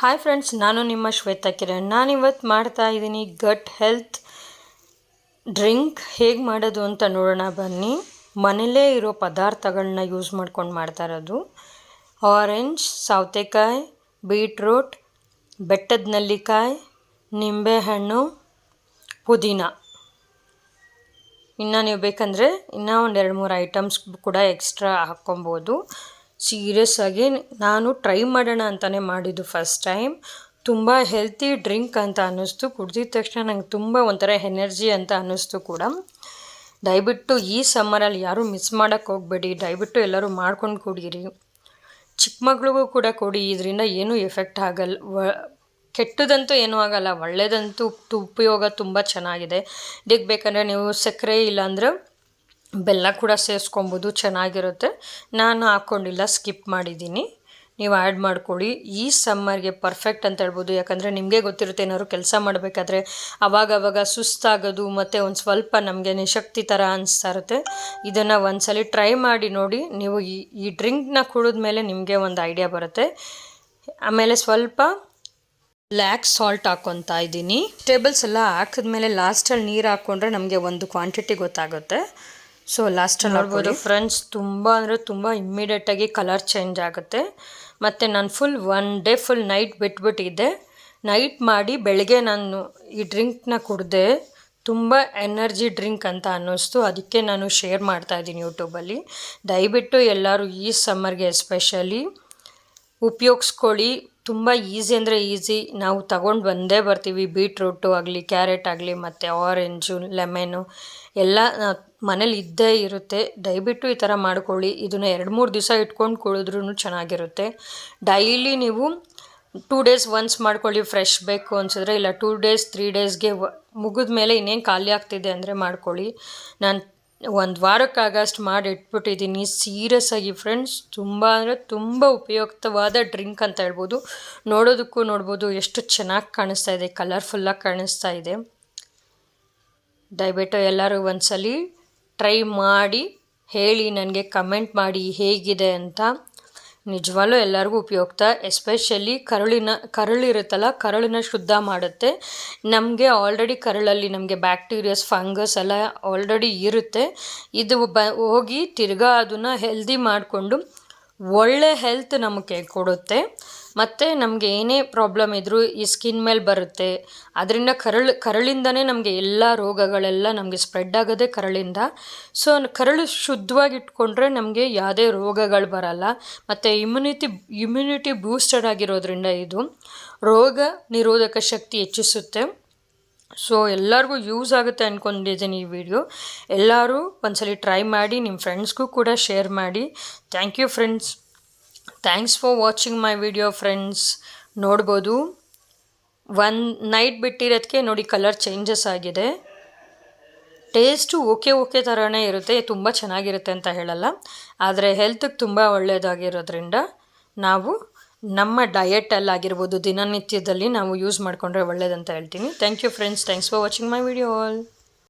Hi friends ನಾನು ನಿಮ್ಮ ಶ್ವೇತಾ ಕಿರಣ್. ನಾನಿವತ್ತು ಮಾಡ್ತಾ ಇದ್ದೀನಿ ಗಟ್ ಹೆಲ್ತ್ ಡ್ರಿಂಕ್ ಹೇಗೆ ಮಾಡೋದು ಅಂತ ನೋಡೋಣ ಬನ್ನಿ. ಮನೇಲೇ ಇರೋ ಪದಾರ್ಥಗಳನ್ನ ಯೂಸ್ ಮಾಡ್ಕೊಂಡು ಮಾಡ್ತಾ ಇರೋದು. ಆರೆಂಜ್ ಸೌತೆಕಾಯಿ ಬೀಟ್ರೂಟ್ ಬೆಟ್ಟದ ನೆಲ್ಲಿಕಾಯಿ ನಿಂಬೆಹಣ್ಣು ಪುದೀನ. ಇನ್ನು ನೀವು ಬೇಕಂದರೆ ಇನ್ನೂ ಒಂದು ಎರಡು ಮೂರು ಐಟಮ್ಸ್ ಕೂಡ ಎಕ್ಸ್ಟ್ರಾ ಹಾಕ್ಕೊಬೋದು. ಸೀರಿಯಸ್ ಆಗಿ ನಾನು ಟ್ರೈ ಮಾಡೋಣ ಅಂತಲೇ ಮಾಡಿದ್ದು ಫಸ್ಟ್ ಟೈಮ್ ತುಂಬ ಹೆಲ್ತಿ ಡ್ರಿಂಕ್ ಅಂತ ಅನ್ನಿಸ್ತು. ಕುಡ್ದಿದ ತಕ್ಷಣ ನಂಗೆ ತುಂಬ ಒಂಥರ ಎನರ್ಜಿ ಅಂತ ಅನ್ನಿಸ್ತು ಕೂಡ. ದಯವಿಟ್ಟು ಈ ಸಮ್ಮರಲ್ಲಿ ಯಾರೂ ಮಿಸ್ ಮಾಡೋಕ್ಕೆ ಹೋಗಬೇಡಿ. ದಯವಿಟ್ಟು ಎಲ್ಲರೂ ಮಾಡ್ಕೊಂಡು ಕುಡಿಯಿರಿ ಚಿಕ್ಕ ಮಗಳಿಗೂ ಕೂಡ ಕೊಡಿ. ಇದರಿಂದ ಏನೂ ಎಫೆಕ್ಟ್ ಆಗಲ್ಲ ವ, ಕೆಟ್ಟದಂತೂ ಏನೂ ಆಗಲ್ಲ. ಒಳ್ಳೆಯದಂತೂ ಉಪಯೋಗ ತುಂಬ ಚೆನ್ನಾಗಿದೆ. ಇದಕ್ಕೆ ಬೇಕಂದರೆ ನೀವು ಸಕ್ಕರೆ ಇಲ್ಲಾಂದ್ರೆ ಬೆಲ್ಲ ಕೂಡ ಸೇರಿಸ್ಕೊಬೋದು, ಚೆನ್ನಾಗಿರುತ್ತೆ. ನಾನು ಹಾಕ್ಕೊಂಡಿಲ್ಲ, ಸ್ಕಿಪ್ ಮಾಡಿದ್ದೀನಿ. ನೀವು ಆ್ಯಡ್ ಮಾಡ್ಕೊಳ್ಳಿ. ಈ ಸಮ್ಮರ್ಗೆ ಪರ್ಫೆಕ್ಟ್ ಅಂತ ಹೇಳ್ಬೋದು. ಯಾಕಂದರೆ ನಿಮಗೆ ಗೊತ್ತಿರುತ್ತೆ, ಏನಾದ್ರು ಕೆಲಸ ಮಾಡಬೇಕಾದ್ರೆ ಅವಾಗವಾಗ ಸುಸ್ತಾಗೋದು, ಮತ್ತು ಒಂದು ಸ್ವಲ್ಪ ನಮಗೆ ನಿಶಕ್ತಿ ಥರ ಅನಿಸ್ತಾ ಇರುತ್ತೆ. ಇದನ್ನು ಒಂದ್ಸಲಿ ಟ್ರೈ ಮಾಡಿ ನೋಡಿ. ನೀವು ಈ ಈ ಡ್ರಿಂಕ್ನ ಕುಡಿದ ಮೇಲೆ ನಿಮಗೆ ಒಂದು ಐಡಿಯಾ ಬರುತ್ತೆ. ಆಮೇಲೆ ಸ್ವಲ್ಪ ಬ್ಲ್ಯಾಕ್ ಸಾಲ್ಟ್ ಹಾಕ್ಕೊತಾ ಇದ್ದೀನಿ. ಟೇಬಲ್ಸ್ ಎಲ್ಲ ಹಾಕಿದ್ಮೇಲೆ ಲಾಸ್ಟಲ್ಲಿ ನೀರು ಹಾಕ್ಕೊಂಡ್ರೆ ನಮಗೆ ಒಂದು ಕ್ವಾಂಟಿಟಿ ಗೊತ್ತಾಗುತ್ತೆ. ಸೊ ಲಾಸ್ಟ್ ನೋಡ್ಬೋದು ಫ್ರೆಂಡ್ಸ್ ತುಂಬ ಅಂದರೆ ತುಂಬ ಇಮ್ಮಿಡಿಯೇಟಾಗಿ ಕಲರ್ ಚೇಂಜ್ ಆಗುತ್ತೆ. ಮತ್ತು ನಾನು full one day full night ಬಿಟ್ಬಿಟ್ಟಿದ್ದೆ. Night ಮಾಡಿ ಬೆಳಗ್ಗೆ ನಾನು ಈ ಡ್ರಿಂಕ್ನ ಕುಡಿದೆ. ತುಂಬ ಎನರ್ಜಿ ಡ್ರಿಂಕ್ ಅಂತ ಅನ್ನಿಸ್ತು. ಅದಕ್ಕೆ ನಾನು ಶೇರ್ ಮಾಡ್ತಾ ಇದ್ದೀನಿ ಯೂಟ್ಯೂಬಲ್ಲಿ ದಯವಿಟ್ಟು ಎಲ್ಲರೂ ಈ ಸಮ್ಮರ್ಗೆ ಎಸ್ಪೆಷಲಿ ಉಪಯೋಗಿಸ್ಕೊಳ್ಳಿ. ತುಂಬ ಈಸಿ ಅಂದರೆ ಈಸಿ ನಾವು ತಗೊಂಡು ಬಂದೇ ಬರ್ತೀವಿ. ಬೀಟ್ರೂಟು ಆಗಲಿ ಕ್ಯಾರೆಟ್ ಆಗಲಿ, ಮತ್ತು ಆರೆಂಜು ಲೆಮೆನು ಎಲ್ಲ ಮನೇಲಿ ಇದ್ದೇ ಇರುತ್ತೆ. ದಯವಿಟ್ಟು ಈ ಥರ ಮಾಡ್ಕೊಳ್ಳಿ. ಇದನ್ನು ಎರಡು ಮೂರು ದಿವಸ ಇಟ್ಕೊಂಡು ಕುಳಿದ್ರೂ ಚೆನ್ನಾಗಿರುತ್ತೆ. ಡೈಲಿ ನೀವು ಟೂ ಡೇಸ್ ಒನ್ಸ್ ಮಾಡ್ಕೊಳ್ಳಿ. ಫ್ರೆಶ್ ಬೇಕು ಅನಿಸಿದ್ರೆ, ಇಲ್ಲ ಟೂ ಡೇಸ್, ತ್ರೀ ಡೇಸ್ಗೆ ಮುಗಿದ ಮೇಲೆ ಇನ್ನೇನು ಖಾಲಿ ಆಗ್ತಿದೆ ಅಂದರೆ ಮಾಡ್ಕೊಳ್ಳಿ. ನಾನು ಒಂದು ವಾರಕ್ಕಾಗಷ್ಟು ಮಾಡಿ ಇಟ್ಬಿಟ್ಟಿದ್ದೀನಿ. ಸೀರಿಯಸ್ ಆಗಿ ಫ್ರೆಂಡ್ಸ್ ತುಂಬ ಅಂದರೆ ತುಂಬ ಉಪಯುಕ್ತವಾದ ಡ್ರಿಂಕ್ ಅಂತ ಹೇಳ್ಬೋದು. ನೋಡೋದಕ್ಕೂ ನೋಡ್ಬೋದು ಎಷ್ಟು ಚೆನ್ನಾಗಿ ಕಾಣಿಸ್ತಾ ಇದೆ ಕಲರ್ಫುಲ್ಲಾಗಿ ಕಾಣಿಸ್ತಾ ಇದೆ. ದಯವಿಟ್ಟು ಎಲ್ಲರೂ ಒಂದ್ಸಲಿ ಟ್ರೈ ಮಾಡಿ, ಹೇಳಿ, ನನಗೆ ಕಮೆಂಟ್ ಮಾಡಿ ಹೇಗಿದೆ ಅಂತ. ನಿಜವಾಗ್ಲೂ ಎಲ್ಲರಿಗೂ ಉಪಯುಕ್ತ ಎಸ್ಪೆಷಲಿ ಕರುಳಿನ, ಕರುಳಿರುತ್ತಲ್ಲ, ಕರುಳಿನ ಶುದ್ಧ ಮಾಡುತ್ತೆ. ನಮಗೆ ಆಲ್ರೆಡಿ ಕರುಳಲ್ಲಿ ನಮಗೆ ಬ್ಯಾಕ್ಟೀರಿಯಾಸ್ ಫಂಗಸ್ ಎಲ್ಲ ಆಲ್ರೆಡಿ ಇರುತ್ತೆ. ಇದು ಬ, ಹೋಗಿ ತಿರ್ಗಾ ಅದನ್ನು ಹೆಲ್ದಿ ಮಾಡಿಕೊಂಡು ಒಳ್ಳೆ ಹೆಲ್ತ್ ನಮಗೆ ಕೊಡುತ್ತೆ. ಮತ್ತು ನಮಗೆ ಏನೇ ಪ್ರಾಬ್ಲಮ್ ಇದ್ದರೂ ಈ ಸ್ಕಿನ್ ಮೇಲೆ ಬರುತ್ತೆ. ಅದರಿಂದ ಕರಳು, ಕರಳಿಂದನೇ ನಮಗೆ ಎಲ್ಲ ರೋಗಗಳೆಲ್ಲ ನಮಗೆ ಸ್ಪ್ರೆಡ್ ಆಗೋದೆ ಕರಳಿಂದ. ಸೊ ಕರಳು ಶುದ್ಧವಾಗಿ ಇಟ್ಕೊಂಡ್ರೆ ನಮಗೆ ಯಾವುದೇ ರೋಗಗಳು ಬರಲ್ಲ. ಮತ್ತು ಇಮ್ಯುನಿಟಿ ಇಮ್ಯುನಿಟಿ ಬೂಸ್ಟರ್ ಆಗಿರೋದ್ರಿಂದ ಇದು ರೋಗ ನಿರೋಧಕ ಶಕ್ತಿ ಹೆಚ್ಚಿಸುತ್ತೆ. ಸೊ ಎಲ್ಲರಿಗೂ ಯೂಸ್ ಆಗುತ್ತೆ ಅಂದ್ಕೊಂಡಿದ್ದೀನಿ ಈ ವಿಡಿಯೋ ಎಲ್ಲರೂ ಒಂದ್ಸಲಿ ಟ್ರೈ ಮಾಡಿ ನಿಮ್ಮ ಫ್ರೆಂಡ್ಸ್ಗೂ ಕೂಡ ಶೇರ್ ಮಾಡಿ. Thank you friends thanks for watching my video friends ನೋಡ್ಬೋದು. ಒನ್ ನೈಟ್ ಬಿಟ್ಟಿರೋದಕ್ಕೆ ನೋಡಿ ಕಲರ್ ಚೇಂಜಸ್ ಆಗಿದೆ. ಟೇಸ್ಟು ಓಕೆ ಓಕೆ ಥರನೇ ಇರುತ್ತೆ. ತುಂಬ ಚೆನ್ನಾಗಿರುತ್ತೆ ಅಂತ ಹೇಳಲ್ಲ. ಆದರೆ ಹೆಲ್ತಿಗೆ ತುಂಬ ಒಳ್ಳೆಯದಾಗಿರೋದ್ರಿಂದ ನಾವು ನಮ್ಮ ಡಯಟಲ್ಲಾಗಿರ್ಬೋದು ದಿನನಿತ್ಯದಲ್ಲಿ ನಾವು ಯೂಸ್ ಮಾಡಿಕೊಂಡ್ರೆ ಒಳ್ಳೆಯದಂತ ಹೇಳ್ತೀನಿ. Thank you friends thanks for watching my video all